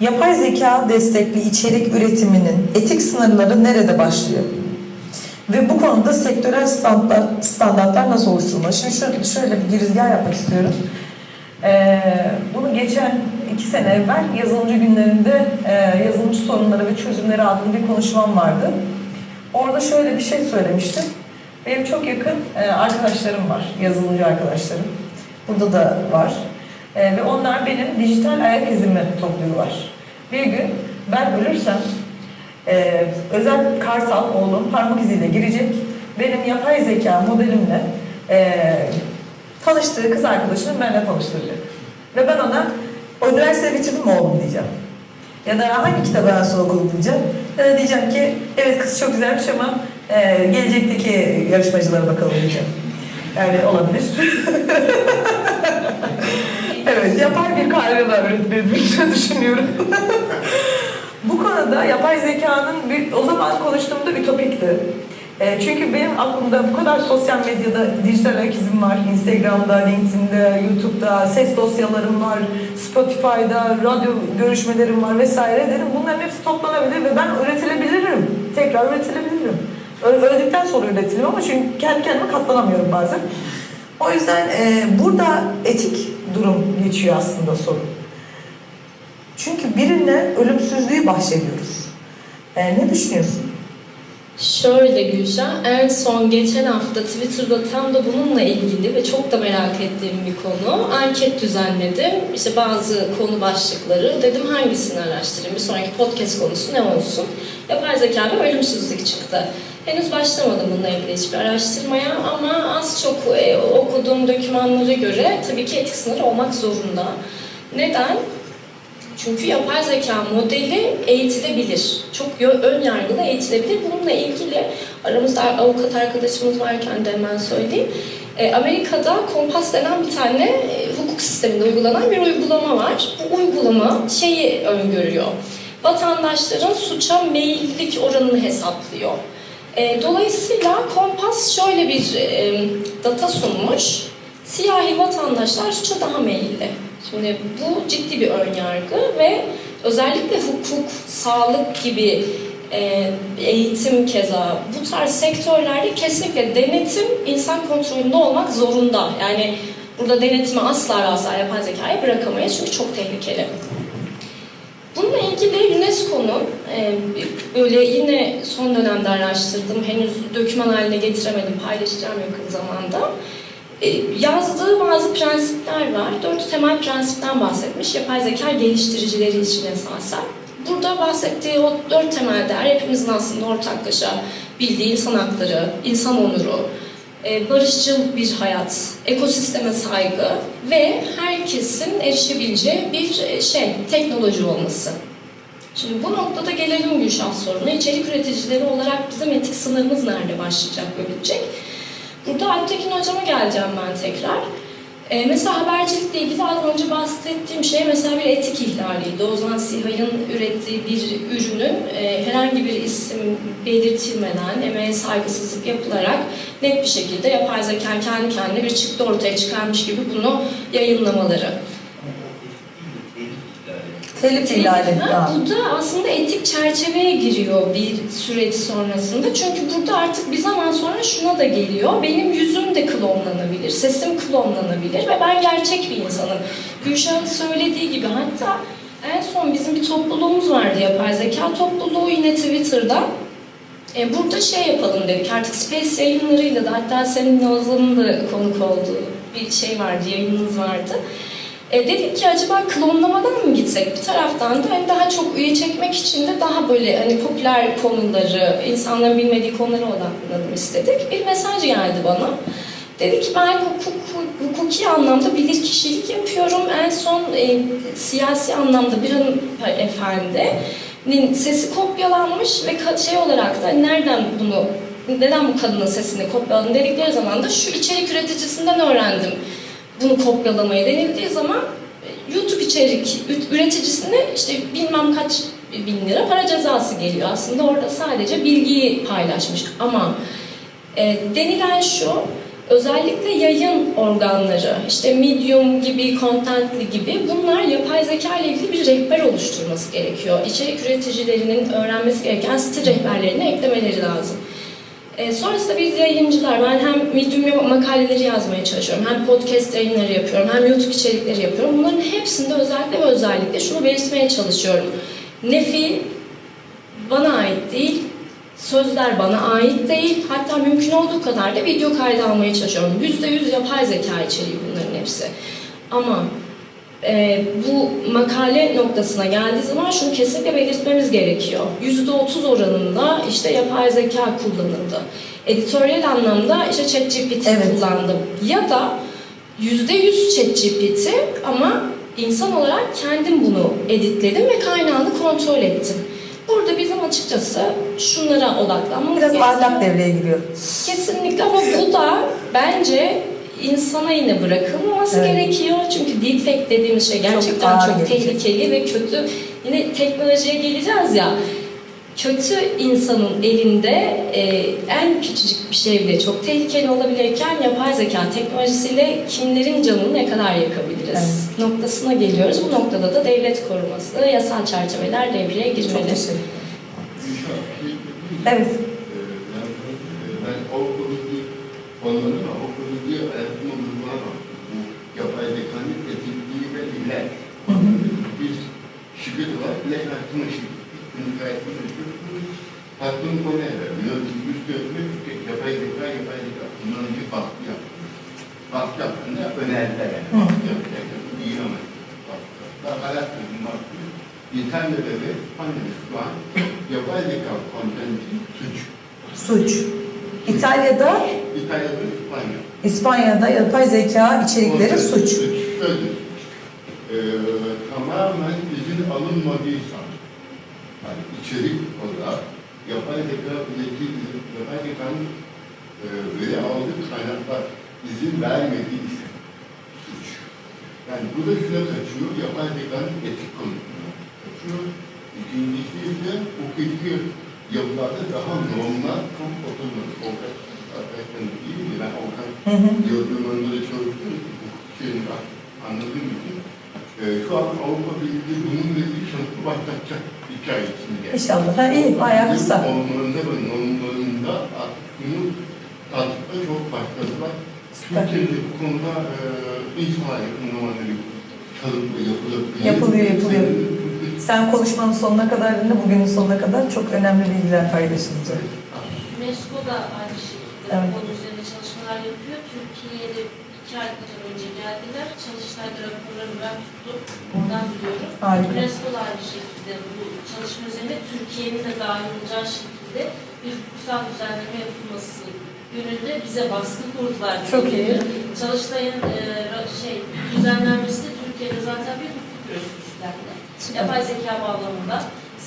Yapay zeka destekli içerik üretiminin etik sınırları nerede başlıyor? Ve bu konuda sektörel standart, standartlar nasıl oluşturulmalı? Şimdi şöyle, şöyle bir girizgah yapmak istiyorum. Ee, bunu geçen iki sene evvel yazılımcı günlerinde e, yazılımcı sorunları ve çözümleri adlı bir konuşmam vardı. Orada şöyle bir şey söylemiştim. Benim çok yakın e, arkadaşlarım var, yazılımcı arkadaşlarım. Burada da var. E, ve onlar benim dijital ayak izimi topluyorlar. Bir gün ben ölürsem e, özel kartal oğlum parmak iziyle girecek. Benim yapay zeka modelimle e, tanıştığı kız arkadaşını benimle tanıştıracak. Ve ben ona üniversite bitirdin mi oğlum diyeceğim. Ya da hangi kitabı en son okudun diyeceğim. Ya da diyeceğim ki evet kız çok güzelmiş ama e, gelecekteki yarışmacılara bakalım diyeceğim. Yani olabilir. yapay bir karyola öğretmeyi düşünüyorum. Bu konuda yapay zekanın bir, o zaman konuştuğumda ütopikti. E, çünkü benim aklımda bu kadar sosyal medyada dijital ayak izim var. Instagram'da, LinkedIn'de, YouTube'da, ses dosyalarım var, Spotify'da, radyo görüşmelerim var vesaire dedim. Bunların hepsi toplanabilir ve ben üretilebilirim. Tekrar üretilebilirim. Öldükten sonra üretilim ama çünkü kendi kendime katlanamıyorum bazen. O yüzden e, burada etik durum geçiyor aslında sorun. Çünkü birine ölümsüzlüğü bahşediyoruz. E, ne düşünüyorsun? Şöyle Gülşah, en son geçen hafta Twitter'da tam da bununla ilgili ve çok da merak ettiğim bir konu. Anket düzenledim. İşte bazı konu başlıkları. Dedim hangisini araştırayım? Bir sonraki podcast konusu ne olsun? Yapay zeka ve ölümsüzlük çıktı. Henüz başlamadım bununla ilgili hiçbir araştırmaya ama az çok e, okuduğum dokümanlara göre tabii ki etik sınır olmak zorunda. Neden? Çünkü yapay zeka modeli eğitilebilir. Çok ön yargılı eğitilebilir. Bununla ilgili aramızda avukat arkadaşımız varken de hemen söyleyeyim. E, Amerika'da Kompas denen bir tane e, hukuk sisteminde uygulanan bir uygulama var. Bu uygulama şeyi öngörüyor. Vatandaşların suça meyillilik oranını hesaplıyor. E, dolayısıyla Kompas şöyle bir e, data sunmuş. Siyahi vatandaşlar suça daha meyilli. Şimdi bu ciddi bir önyargı ve özellikle hukuk, sağlık gibi e, eğitim keza bu tarz sektörlerde kesinlikle denetim insan kontrolünde olmak zorunda. Yani burada denetimi asla ve asla yapay zekaya bırakamayız çünkü çok tehlikeli. Bununla ilgili UNESCO'nun e, böyle yine son dönemde araştırdım, henüz doküman haline getiremedim, paylaşacağım yakın zamanda. E, yazdığı bazı prensipler var. Dört temel prensipten bahsetmiş yapay zeka geliştiricileri için esasen. Burada bahsettiği o dört temel değer hepimizin aslında ortaklaşa bildiği insan hakları, insan onuru, barışçıl bir hayat, ekosisteme saygı ve herkesin erişebileceği bir e, şey, teknoloji olması. Şimdi bu noktada gelelim Gülşah soruna. İçerik üreticileri olarak bizim etik sınırımız nerede başlayacak ve bitecek? Burada Alptekin hocama geleceğim ben tekrar. Ee, mesela habercilikle ilgili az önce bahsettiğim şey mesela bir etik ihlaliydi. Ozan Sihay'ın ürettiği bir ürünün e, herhangi bir isim belirtilmeden emeğe saygısızlık yapılarak net bir şekilde yapay zeka kendi kendine bir çıktı ortaya çıkarmış gibi bunu yayınlamaları. Telif ihlali. Ha, ya. Bu da aslında etik çerçeveye giriyor bir süreç sonrasında. Çünkü burada artık bir zaman sonra şuna da geliyor. Benim yüzüm de klonlanabilir, sesim klonlanabilir ve ben gerçek bir insanım. Gülşah'ın söylediği gibi hatta en son bizim bir topluluğumuz vardı yapay zeka topluluğu yine Twitter'da. E, burada şey yapalım dedik artık Space yayınlarıyla da hatta senin Ozan'ın da konuk olduğu bir şey vardı, yayınınız vardı. E, dedik ki acaba klonlamadan mı gitsek? Bir taraftan da hani daha çok üye çekmek için de daha böyle hani popüler konuları, insanların bilmediği konulara odaklanalım istedik. Bir mesaj geldi bana. Dedi ki ben hukuk, hukuki anlamda bilir kişilik yapıyorum. En son e, siyasi anlamda bir hanım sesi kopyalanmış ve şey olarak da nereden bunu neden bu kadının sesini kopyaladın dedikleri zaman da şu içerik üreticisinden öğrendim bunu kopyalamayı denildiği zaman e, YouTube içerik üreticisine işte bilmem kaç bin lira para cezası geliyor. Aslında orada sadece bilgiyi paylaşmış ama e, denilen şu Özellikle yayın organları, işte Medium gibi, Contently gibi bunlar yapay zeka ile ilgili bir rehber oluşturması gerekiyor. İçerik üreticilerinin öğrenmesi gereken stil rehberlerini eklemeleri lazım. E, sonrasında biz yayıncılar, ben hem Medium makaleleri yazmaya çalışıyorum, hem podcast yayınları yapıyorum, hem YouTube içerikleri yapıyorum. Bunların hepsinde özellikle ve özellikle şunu belirtmeye çalışıyorum. Nefi bana ait değil, sözler bana ait değil. Hatta mümkün olduğu kadar da video kaydı almaya çalışıyorum. Yüzde yüz yapay zeka içeriği bunların hepsi. Ama e, bu makale noktasına geldiği zaman şunu kesinlikle belirtmemiz gerekiyor. Yüzde otuz oranında işte yapay zeka kullanıldı. Editoryal anlamda işte ChatGPT Evet. kullandım. Ya da yüzde yüz ChatGPT ama insan olarak kendim bunu editledim ve kaynağını kontrol ettim. Burada bizim açıkçası şunlara odaklanmamız Biraz gerekiyor. ahlak devreye giriyor. Kesinlikle ama bu da bence insana yine bırakılmaması Evet. gerekiyor. Çünkü deepfake dediğimiz şey gerçekten çok, gelecek. tehlikeli ve kötü. Yine teknolojiye geleceğiz ya. Kötü insanın elinde e, en küçücük bir şey bile çok tehlikeli olabilirken yapay zeka teknolojisiyle kimlerin canını ne kadar yakabiliriz noktasına geliyoruz. Bu noktada da devlet koruması, yasal çerçeveler devreye Çok girmeli. teşekkür Gülşah, şey Evet. Ee, e, ben Avrupa'daki onların şirket olarak iler hakkında şirket. Günlük hayatımda şirket. Hakkını konuya veriyor. Biz gözüme yapay zeka, yapay zeka. Bunların bir baskı yaptı. Baskı yaptığında yani. Hı. Baskı yapacak. Değil ama. Daha hayat sözüm baskı. İnternette ve pandemi şu an yapay zeka kontenti suç. Suç. İtalya'da, İtalya'da İspanya. İspanya'da yapay zeka içerikleri suç. Şöyle, ee, tamamen izin alınmadıysa, yani içerik olarak yapay zeka üretici, yapay zekanın e, veri aldığı kaynaklar izin vermediyse suç. Yani bu da şuna kaçıyor, yapay zekanın etik konusuna kaçıyor. İkincisi ise hukuki yapılarda daha normlar çok oturmadı. Avukat arkadaşlarım değil mi? Ben avukat. Gördüğüm önünde çalıştığım şeyini bak, anladığım için e, şu an Avrupa Birliği bununla ilgili çalışma başlatacak hikaye içinde. İnşallah. Ha, iyi, bayağı kısa. Olmalarında ve normlarında bunu tartışma çok başladılar. Türkiye'de bu konuda e, inşallah yakın zamanda bir çalışma yapılabilir. Yapılıyor, yapılıyor. Sen konuşmanın sonuna kadar dinle, bugünün sonuna kadar çok önemli bilgiler paylaşılacak. UNESCO da aynı şekilde Evet. bu konu üzerine çalışmalar yapıyor. Türkiye'de iki ay kadar önce geldiler. Çalıştay'da raporlarını ben tuttum. Oradan biliyorum. Harika. UNESCO da aynı şekilde bu çalışma üzerine Türkiye'nin de dahil olacağı şekilde bir hukuksal düzenleme yapılması yönünde bize baskı kurdular. Çok iyi. Çalıştay'ın e, şey düzenlenmesi de Türkiye'de zaten bir hukuk üstlendi. Yapay zeka bağlamında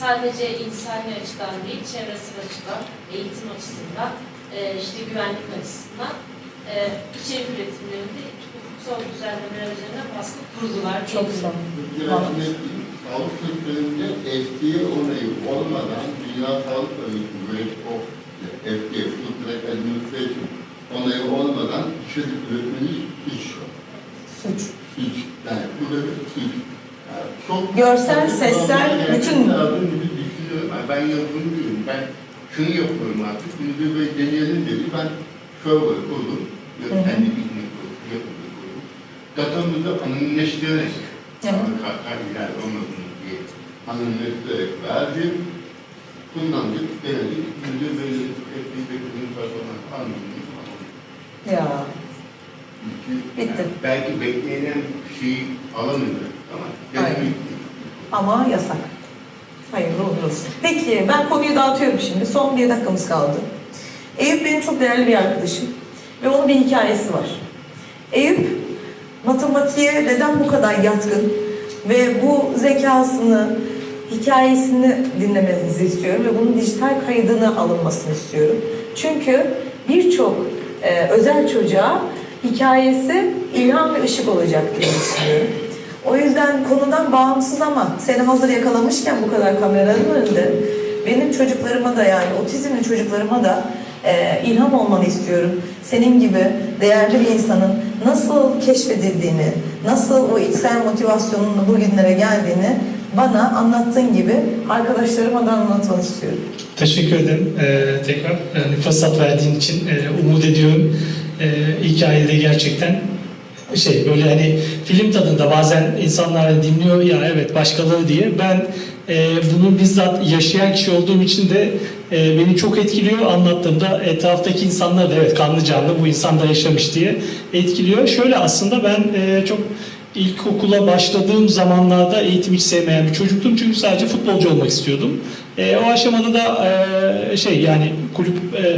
sadece insani açıdan değil, çevresel açıdan, eğitim açısından, e, işte güvenlik açısından e, içerik üretimlerinde hukuksal düzenlemeler üzerine baskı kurdular. Çok sağ ol. Türkiye'de sağlık sektöründe FDA onayı olmadan Dünya Sağlık Örgütü ve o FDA, Food Drug Administration onayı olmadan içerik üretmeniz suç. Suç. Suç. Yani bu da bir suç. Yani çok Görsel, sessel, bütün-. Yani ben yazılım diyorum. Ben şunu yapıyorum artık. Bunu bir deneyelim dedi. Ben şöyle hı. Kendi. Yapımı kurdum. Datamızı anonimleştirerek. Kariyer olmasın diye anonimleştirerek verdim. Kullandık, denedik. Yüzde belli ettiği beklediğim performans anlamını Ya. Çünkü Bitti. yani belki beklenen şeyi alamıyorlar ama denemek Ama yasak. Hayırlı uğurlu olsun. Peki ben konuyu dağıtıyorum şimdi. Son bir dakikamız kaldı. Eyüp benim çok değerli bir arkadaşım. Ve onun bir hikayesi var. Eyüp matematiğe neden bu kadar yatkın ve bu zekasını, hikayesini dinlemenizi istiyorum ve bunun dijital kaydını alınmasını istiyorum. Çünkü birçok e, özel çocuğa hikayesi ilham ve ışık olacak diye düşünüyorum. O yüzden konudan bağımsız ama seni hazır yakalamışken bu kadar kameranın önünde benim çocuklarıma da yani otizmli çocuklarıma da e, ilham olmanı istiyorum. Senin gibi değerli bir insanın nasıl keşfedildiğini, nasıl o içsel motivasyonunla bugünlere geldiğini bana anlattığın gibi arkadaşlarıma da anlatmanı istiyorum. Teşekkür ederim ee, tekrar yani fırsat verdiğin için e, umut ediyorum. E, hikayede gerçekten şey böyle hani film tadında bazen insanlar dinliyor ya evet başkaları diye ben e, bunu bizzat yaşayan kişi olduğum için de e, beni çok etkiliyor anlattığımda etraftaki insanlar da evet kanlı canlı bu insan da yaşamış diye etkiliyor. Şöyle aslında ben e, çok İlkokula başladığım zamanlarda eğitim hiç sevmeyen bir çocuktum çünkü sadece futbolcu olmak istiyordum. E, o aşamada da e, şey yani kulüp e,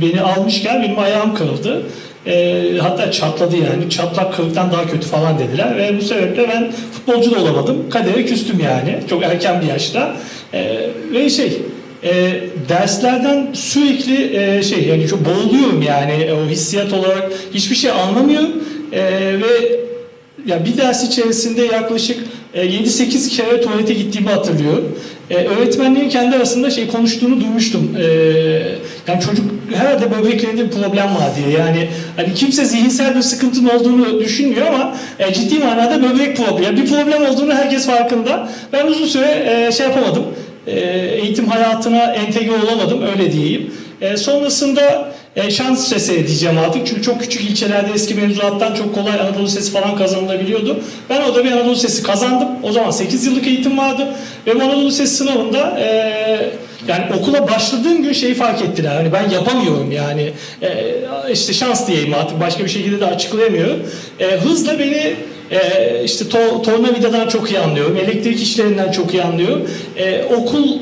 beni almışken benim ayağım kırıldı. E, hatta çatladı yani. Çatlak kırıktan daha kötü falan dediler ve bu sebeple ben futbolcu da olamadım. Kadere küstüm yani. Çok erken bir yaşta. E, ve şey e, derslerden sürekli e, şey yani çok boğuluyorum yani E, o hissiyat olarak hiçbir şey anlamıyorum. E, ve ya bir ders içerisinde yaklaşık e, 7-8 kere tuvalete gittiğimi hatırlıyorum. E, öğretmenlerin kendi arasında şey konuştuğunu duymuştum. E, yani çocuk herhalde böbreklerinde bir problem var diye. Yani hani kimse zihinsel bir sıkıntının olduğunu düşünmüyor ama e, ciddi manada böbrek problemi. Bir problem olduğunu herkes farkında. Ben uzun süre e, şey yapamadım. E, eğitim hayatına entegre olamadım öyle diyeyim. E, sonrasında e, şans eseri diyeceğim artık çünkü çok küçük ilçelerde eski mevzuattan çok kolay Anadolu Sesi falan kazanılabiliyordu. Ben orada bir Anadolu Sesi kazandım. O zaman 8 yıllık eğitim vardı ve bu Anadolu Sesi sınavında e, yani okula başladığım gün şeyi fark ettiler. Hani ben yapamıyorum yani e, işte şans diyeyim artık başka bir şekilde de açıklayamıyorum. Hızla beni e, işte to, tornavidadan çok iyi anlıyorum. Elektrik işlerinden çok iyi anlıyorum. E, okul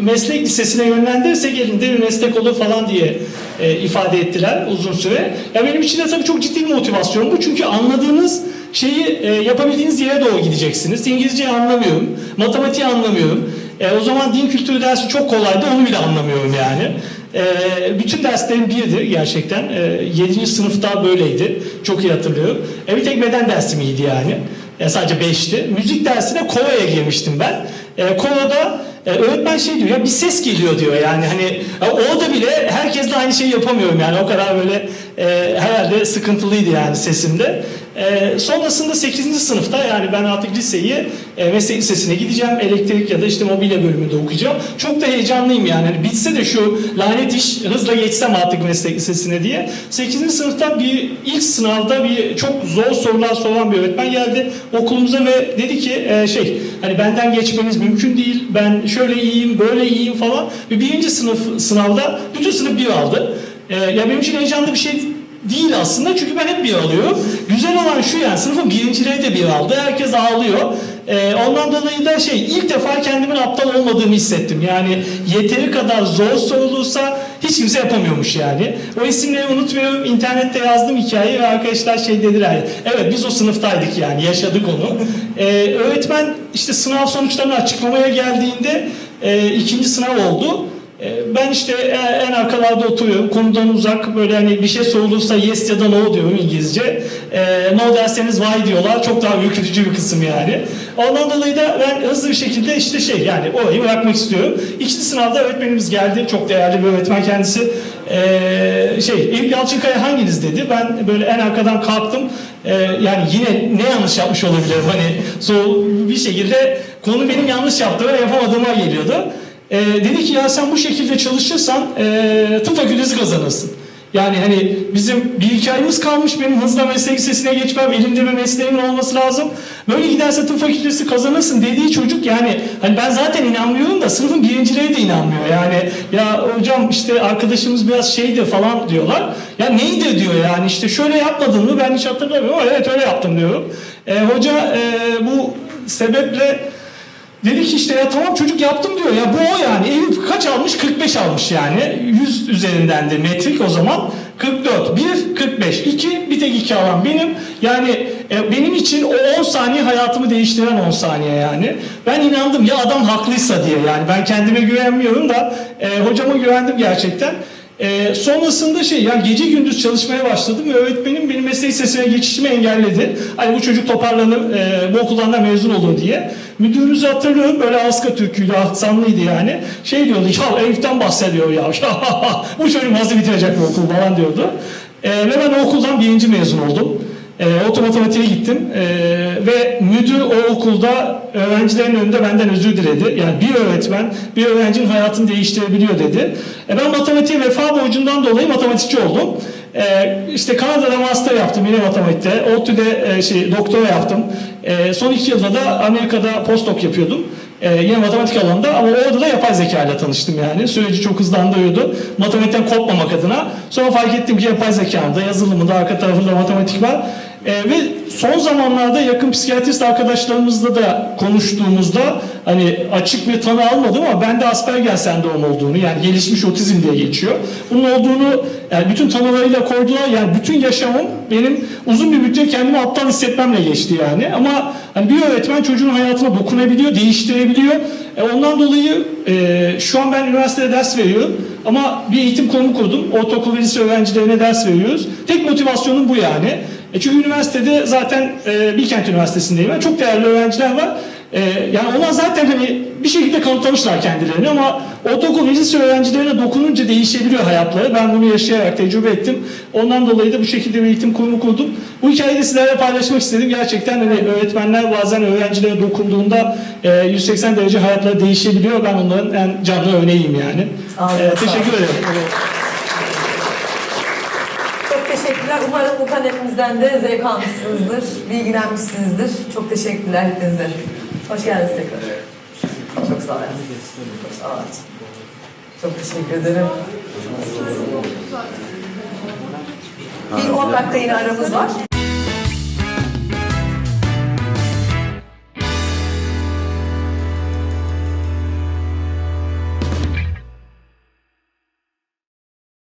meslek lisesine yönlendirirsek elinde bir meslek olur falan diye e, ifade ettiler uzun süre. Ya benim için de tabii çok ciddi bir motivasyon bu. Çünkü anladığınız şeyi e, yapabildiğiniz yere doğru gideceksiniz. İngilizceyi anlamıyorum, matematiği anlamıyorum. E, o zaman din kültürü dersi çok kolaydı, onu bile anlamıyorum yani. E, bütün derslerim birdi gerçekten. E, 7. sınıfta böyleydi. Çok iyi hatırlıyorum. E, bir tek beden dersim iyiydi yani. E, sadece 5'ti. Müzik dersine koroya girmiştim ben. E, koroda e, öğretmen şey diyor ya bir ses geliyor diyor yani hani e, orada bile herkesle aynı şeyi yapamıyorum yani o kadar böyle e, herhalde sıkıntılıydı yani sesimde. E, sonrasında 8. sınıfta yani ben artık liseyi e, meslek lisesine gideceğim elektrik ya da işte mobilya bölümünde okuyacağım. Çok da heyecanlıyım yani hani bitse de şu lanet iş hızla geçsem artık meslek lisesine diye. 8. sınıfta bir ilk sınavda bir çok zor sorular soran bir öğretmen geldi okulumuza ve dedi ki e, şey hani benden geçmeniz mümkün değil ben şöyle iyiyim böyle iyiyim falan ve birinci sınıf sınavda bütün sınıf bir aldı. E, ya benim için heyecanlı bir şey değil aslında çünkü ben hep bir alıyorum. Güzel olan şu yani sınıfın birincileri de bir aldı. Herkes ağlıyor. Ee, ondan dolayı da şey ilk defa kendimin aptal olmadığımı hissettim. Yani yeteri kadar zor sorulursa hiç kimse yapamıyormuş yani. O isimleri unutmuyorum. İnternette yazdım hikayeyi ve arkadaşlar şey dediler. Evet biz o sınıftaydık yani yaşadık onu. Ee, öğretmen işte sınav sonuçlarını açıklamaya geldiğinde e, ikinci sınav oldu. E, Ben işte en en arkalarda oturuyorum. Konudan uzak böyle hani bir şey sorulursa yes ya da no diyorum İngilizce. E, no derseniz why diyorlar. Çok daha ürkütücü bir kısım yani. Ondan dolayı da ben hızlı bir şekilde işte şey yani orayı bırakmak istiyorum. İkinci sınavda öğretmenimiz geldi. Çok değerli bir öğretmen kendisi. E, şey Eyüp Yalçınkaya hanginiz dedi. Ben böyle en arkadan kalktım. E, yani yine ne yanlış yapmış olabilirim? Hani so, bir şekilde konu benim yanlış yaptığım ve yapamadığıma geliyordu. Ee, dedi ki ya sen bu şekilde çalışırsan e, tıp fakültesi kazanırsın. Yani hani bizim bir iki ayımız kalmış benim hızla meslek lisesine geçmem, elimde bir mesleğimin olması lazım. Böyle giderse tıp fakültesi kazanırsın dediği çocuk yani hani ben zaten inanmıyorum da sınıfın birincileri de inanmıyor. Yani ya hocam işte arkadaşımız biraz şeydi falan diyorlar. Ya neydi diyor yani işte şöyle yapmadın mı ben hiç hatırlamıyorum ama evet öyle yaptım diyorum. E, hoca e, bu sebeple Dedi ki işte ya tamam çocuk yaptım diyor. Ya bu o yani. Eyüp kaç almış? 45 almış yani. 100 üzerinden de metrik o zaman. 44. 1, 45. 2, bir tek 2 alan benim. Yani e, benim için o 10 saniye hayatımı değiştiren 10 saniye yani. Ben inandım ya adam haklıysa diye yani. Ben kendime güvenmiyorum da e, hocama güvendim gerçekten. E, sonrasında şey yani gece gündüz çalışmaya başladım ve öğretmenim benim meslek lisesine geçişimi engelledi. Hani bu çocuk toparlanır, e, bu okuldan da mezun olur diye. Müdürümüzü hatırlıyorum böyle Aska Türkü'ydü, aksanlıydı yani. Şey diyordu, ya Elif'ten bahsediyor ya. Bu çocuk nasıl bitirecek bu okul falan diyordu. Ee, ve ben o okuldan birinci mezun oldum. E, oto matematiğe gittim E, ve müdür o okulda öğrencilerin önünde benden özür diledi. Yani bir öğretmen bir öğrencinin hayatını değiştirebiliyor dedi. E, ben matematiğe vefa borcundan dolayı matematikçi oldum. E, işte Kanada'da master yaptım yine matematikte. ODTÜ'de e, şey, doktora yaptım. E, son iki yılda da Amerika'da postdoc yapıyordum. E, yine matematik alanında ama orada da yapay zeka ile tanıştım yani. Süreci çok hızlandırıyordu. Matematikten kopmamak adına. Sonra fark ettim ki yapay zekamda, yazılımında, arka tarafında matematik var. E, ve son zamanlarda yakın psikiyatrist arkadaşlarımızla da konuştuğumuzda hani açık bir tanı almadım ama bende Asperger sendromu olduğunu yani gelişmiş otizm diye geçiyor. Bunun olduğunu yani bütün tanılarıyla koydular yani bütün yaşamım benim uzun bir müddet kendimi aptal hissetmemle geçti yani. Ama hani bir öğretmen çocuğun hayatına dokunabiliyor, değiştirebiliyor. E, ondan dolayı e, şu an ben üniversitede ders veriyorum ama bir eğitim kurumu kurdum. Ortaokul ve lise öğrencilerine ders veriyoruz. Tek motivasyonum bu yani. E çünkü üniversitede zaten e, Bilkent Üniversitesi'ndeyim. ben. Çok değerli öğrenciler var. E, yani onlar zaten hani bir şekilde kanıtlamışlar kendilerini ama ortaokul ve lise öğrencilerine dokununca değişebiliyor hayatları. Ben bunu yaşayarak tecrübe ettim. Ondan dolayı da bu şekilde bir eğitim kurumu kurdum. Bu hikayeyi de sizlerle paylaşmak istedim. Gerçekten hani öğretmenler bazen öğrencilere dokunduğunda e, 180 derece hayatları değişebiliyor. Ben onların en canlı örneğiyim yani. E, teşekkür ederim. Çok teşekkürler. Umarım bu panelimizden de zevk almışsınızdır, bilgilenmişsinizdir. Çok teşekkürler hepinize. Hoş geldiniz tekrar. Çok sağ olun. Çok sağ olun. Çok teşekkür ederim. Bir 10 dakika yine aramız var.